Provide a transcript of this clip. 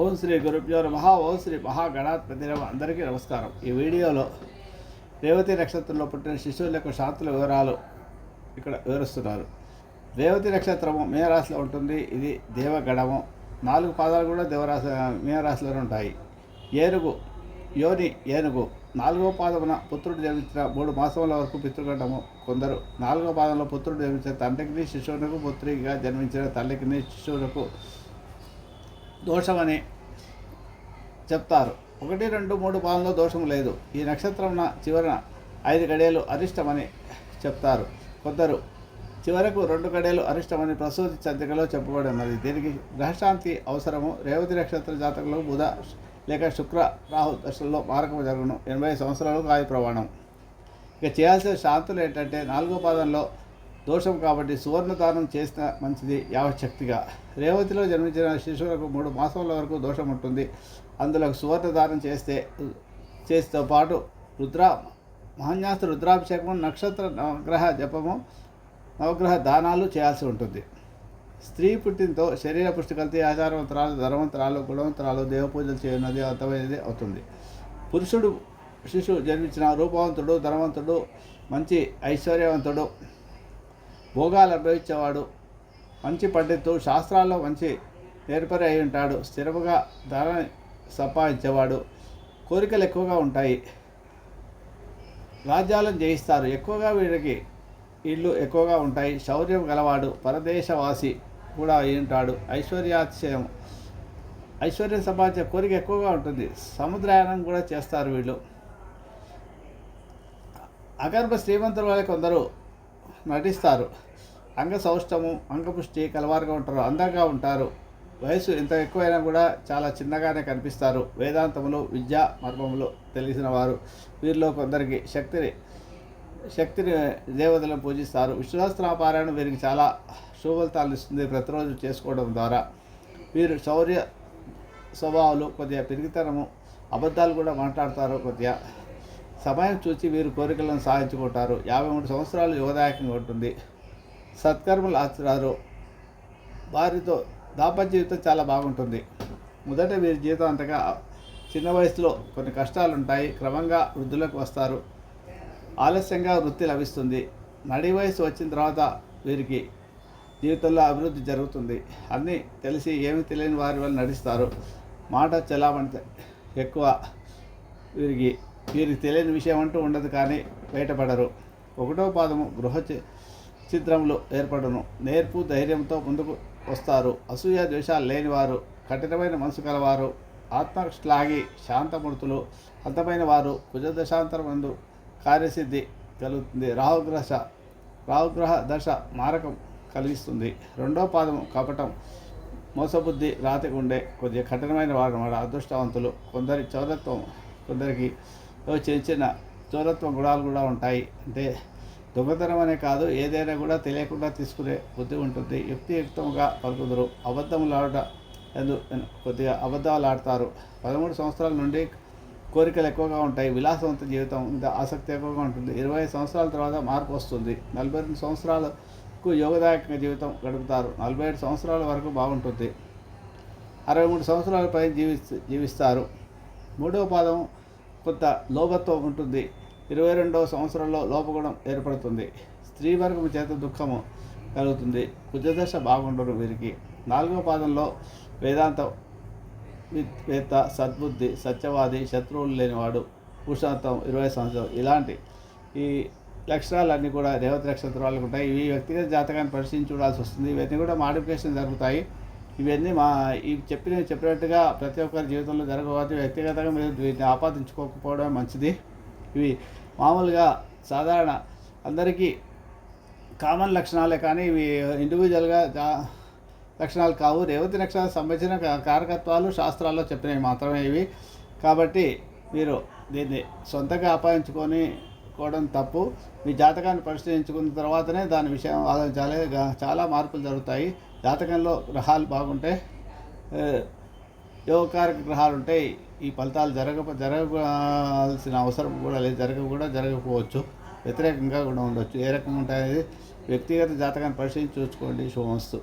ఓం శ్రీ గురుభ్యో నమ. ఓం శ్రీ మహాగణాధిపతి నమ అందరికీ నమస్కారం. ఈ వీడియోలో రేవతి నక్షత్రంలో పుట్టిన శిశువుల యొక్క శాంతుల వివరాలు ఇక్కడ వివరిస్తున్నారు. రేవతి నక్షత్రము మీనరాశిలో ఉంటుంది. ఇది దేవగణము. నాలుగు పాదాలు కూడా దేవరాశి మీనరాశిలోనే ఉంటాయి. ఏనుగు యోని ఏనుగు. నాలుగో పాదమున పుత్రుడు జన్మించిన మూడు మాసముల వరకు పితృగండము కొందరు. నాలుగో పాదంలో పుత్రుడు జన్మించిన తండ్రికి శిశువునకు పుత్రిగా జన్మించిన తల్లికిని శిశువునకు దోషమని చెప్తారు. ఒకటి రెండు మూడు పాదంలో దోషం లేదు. ఈ నక్షత్రం చివరన ఐదు గడియలు అరిష్టమని చెప్తారు. కొందరు చివరకు రెండు గడియలు అరిష్టమని ప్రసూతి చంద్రికలో చెప్పబడి ఉన్నది దీనికి గ్రహశాంతి అవసరము. రేవతి నక్షత్ర జాతకంలో బుధ లేక శుక్ర రాహు దశల్లో మారకం జరుగును. ఎనభై సంవత్సరాలు కాయ ప్రమాణం. ఇక చేయాల్సిన శాంతులు ఏంటంటే నాలుగో పాదంలో దోషం కాబట్టి సువర్ణదానం చేసిన మంచిది యావశక్తిగా రేవతిలో జన్మించిన శిశువులకు మూడు మాసాల వరకు దోషం ఉంటుంది. అందులో సువర్ణదానం చేస్తే చేస్తో పాటు రుద్ర మహాన్యాస్త రుద్రాభిషేకము నక్షత్ర నవగ్రహ జపము నవగ్రహ దానాలు చేయాల్సి ఉంటుంది. స్త్రీ పుట్టినతో శరీర పుష్టి కలిసి ఆచారవంతరాలు ధర్మంతరాలు గుణవంతరాలు దేవపూజలు చేయనది అర్థమైనది అవుతుంది. పురుషుడు శిశువు జన్మించిన రూపవంతుడు ధనవంతుడు మంచి ఐశ్వర్యవంతుడు భోగాలు అనుభవించేవాడు మంచి పండితుడు శాస్త్రాల్లో మంచి నేర్పరి అయి ఉంటాడు స్థిరముగా ధర సంపాదించేవాడు కోరికలు ఎక్కువగా ఉంటాయి. రాజ్యాలను జయిస్తారు. ఎక్కువగా వీడికి ఇళ్ళు ఎక్కువగా ఉంటాయి. శౌర్యం గలవాడు పరదేశవాసి కూడా అయి ఉంటాడు. ఐశ్వర్యాతిశయం. ఐశ్వర్యం సంపాదించే కోరిక ఎక్కువగా ఉంటుంది. సముద్రయానం కూడా చేస్తారు వీళ్ళు. అగర్భ శ్రీమంతుల వల్ల కొందరు నటిస్తారు. అంగ సౌష్టము అంగపుష్టి కలవారుగా ఉంటారు అందంగా ఉంటారు. వయసు ఎంత ఎక్కువైనా కూడా చాలా చిన్నగానే కనిపిస్తారు. వేదాంతములు విద్య మర్మములు తెలిసిన వారు. వీరిలో కొందరికి శక్తిని శక్తిని దేవతలను పూజిస్తారు. విశ్వాసనాపారాయణం వీరికి చాలా శుభఫలితాలు ఇస్తుంది ప్రతిరోజు చేసుకోవడం ద్వారా. వీరు శౌర్య స్వభావాలు కొద్దిగా పెరిగితనము అబద్ధాలు కూడా మాట్లాడతారు కొద్దిగా. సమయం చూసి వీరు కోరికలను సాధించుకుంటారు. యాభై మూడు సంవత్సరాలు యువదాయకంగా ఉంటుంది సత్కర్మలు ఆచరారు. వారితో దాపత్య జీవితం చాలా బాగుంటుంది. మొదట వీరి జీవితం అంతగా చిన్న వయసులో కొన్ని కష్టాలు ఉంటాయి క్రమంగా వృద్ధులకు వస్తారు. ఆలస్యంగా వృత్తి లభిస్తుంది. నడి వయసు వచ్చిన తర్వాత వీరికి జీవితంలో అభివృద్ధి జరుగుతుంది. అన్నీ తెలిసి ఏమి తెలియని వారి వల్ల నడుస్తారు మాట చలామణి ఎక్కువ వీరికి వీరికి తెలియని విషయం అంటూ ఉండదు కానీ బయటపడరు. ఒకటో పాదము గృహ చి- చిత్రములు ఏర్పడును. నేర్పు ధైర్యంతో ముందుకు వస్తారు. అసూయ ద్వేషాలు లేనివారు కఠినమైన మనసు కలవారు ఆత్మశ్లాగి శాంతమూర్తులు అంతమైన వారు కుజదశాంతరం ముందు కార్యసిద్ధి కలుగుతుంది. రాహుగ్రహ రాహుగ్రహ దశ మారకం కలిగిస్తుంది. రెండో పాదము కపటం మోసబుద్ధి రాతి ఉండే కొద్దిగా కఠినమైన వారు అదృష్టవంతులు. కొందరి చౌరత్వం కొందరికి చిన్న చిన్న చౌరత్వం గుణాలు కూడా ఉంటాయి. అంటే దొంగతనం అనే కాదు ఏదైనా కూడా తెలియకుండా తీసుకునే బుద్ధి ఉంటుంది. యుక్తియుక్తంగా పలుకుదురు అబద్ధములు ఆడ ఎందు కొద్దిగా అబద్ధాలు ఆడతారు. పదమూడు సంవత్సరాల నుండి కోరికలు ఎక్కువగా ఉంటాయి. విలాసవంత జీవితం ఇంత ఆసక్తి ఎక్కువగా ఉంటుంది. ఇరవై సంవత్సరాల తర్వాత మార్పు వస్తుంది. నలభై రెండు సంవత్సరాలకు యోగదాయక జీవితం గడుపుతారు. నలభై ఏడు సంవత్సరాల వరకు బాగుంటుంది. అరవై మూడు సంవత్సరాల పై జీవి జీవిస్తారు. మూడవ పాదం కొంత లోభత్వం ఉంటుంది. ఇరవై రెండవ సంవత్సరంలో లోపగుణం ఏర్పడుతుంది. స్త్రీ వర్గం చేత దుఃఖము కలుగుతుంది. కుజదశ బాగుండరు వీరికి. నాలుగవ పాదంలో వేదాంత వేత్త సద్బుద్ధి సత్యవాది శత్రువులు లేనివాడు పురుషార్థం ఇరవై సంవత్సరం. ఇలాంటి ఈ లక్షణాలన్నీ కూడా రేవతి నక్షత్రాలకు ఉంటాయి. ఇవి వ్యక్తిగత జాతకాన్ని పరిశీలించి చూడాల్సి వస్తుంది. ఇవన్నీ కూడా మాడిఫికేషన్ జరుగుతాయి. ఇవన్నీ మా ఇవి చెప్పిన చెప్పినట్టుగా ప్రతి ఒక్కరి జీవితంలో జరగవచ్చు వ్యక్తిగతంగా మీరు వీటిని ఆపాదించుకోకపోవడం మంచిది. ఇవి మామూలుగా సాధారణ అందరికీ కామన్ లక్షణాలే కానీ ఇవి ఇండివిజువల్గా లక్షణాలు కావు. రేవతి లక్షణాలకు సంబంధించిన కారకత్వాలు శాస్త్రాల్లో చెప్పినవి మాత్రమే ఇవి. కాబట్టి మీరు దీన్ని సొంతంగా ఆపాదించుకొని కోవడం తప్పు. మీ జాతకాన్ని పరిశీలించుకున్న తర్వాతనే దాని విషయం ఆలోచించాలి. చాలా మార్పులు జరుగుతాయి. జాతకంలో గ్రహాలు బాగుంటే యోగకారక గ్రహాలు ఉంటాయి ఈ ఫలితాలు జరగ జరగాల్సిన అవసరం కూడా లేదు. జరగ కూడా జరగకపోవచ్చు. వ్యతిరేకంగా కూడా ఉండొచ్చు. ఏ రకంగా ఉంటాయి వ్యక్తిగత జాతకాన్ని పరిశీలించి చూసుకోండి. శుభమస్తు.